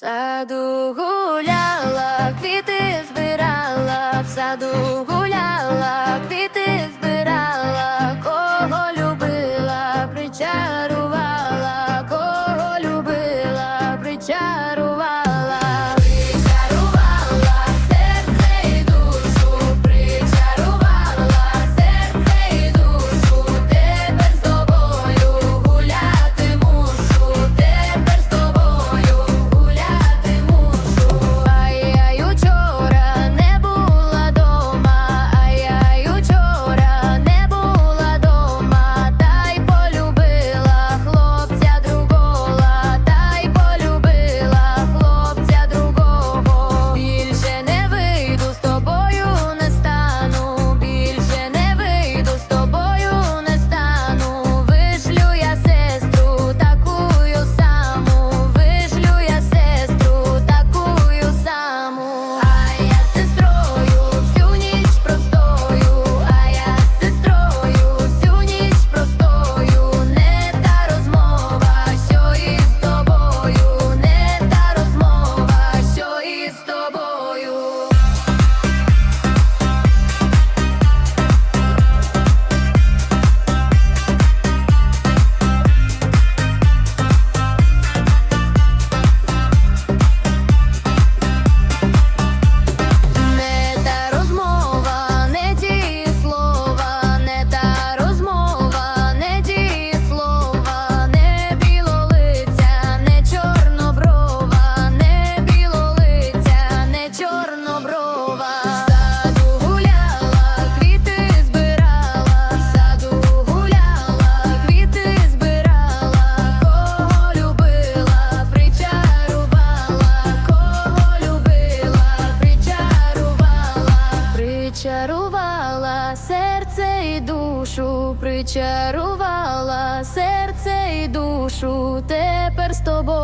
саду гуляла, квіти збирала в саду. причарувала серце і душу, причарувала серце і душу, тепер з тобою.